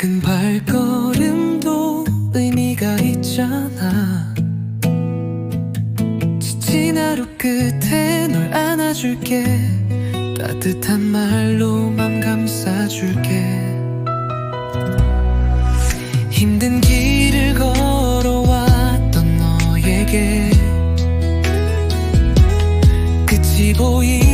작은 발걸음도 의미가 있잖아. 지친 하루 끝에 널 안아줄게. 따뜻한 말로 맘 감싸줄게. 힘든 길을 걸어왔던 너에게. 끝이 보이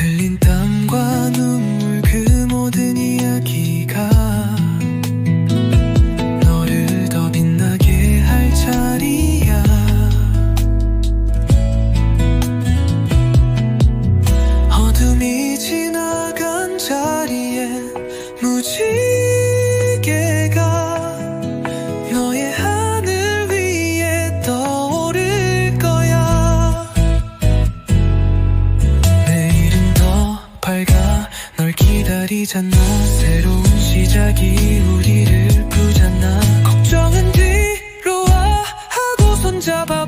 వెళ్ళింత 기다리잖아 새로운 시작이 우리를 부잖아 걱정은 뒤로 와. 하고 손잡아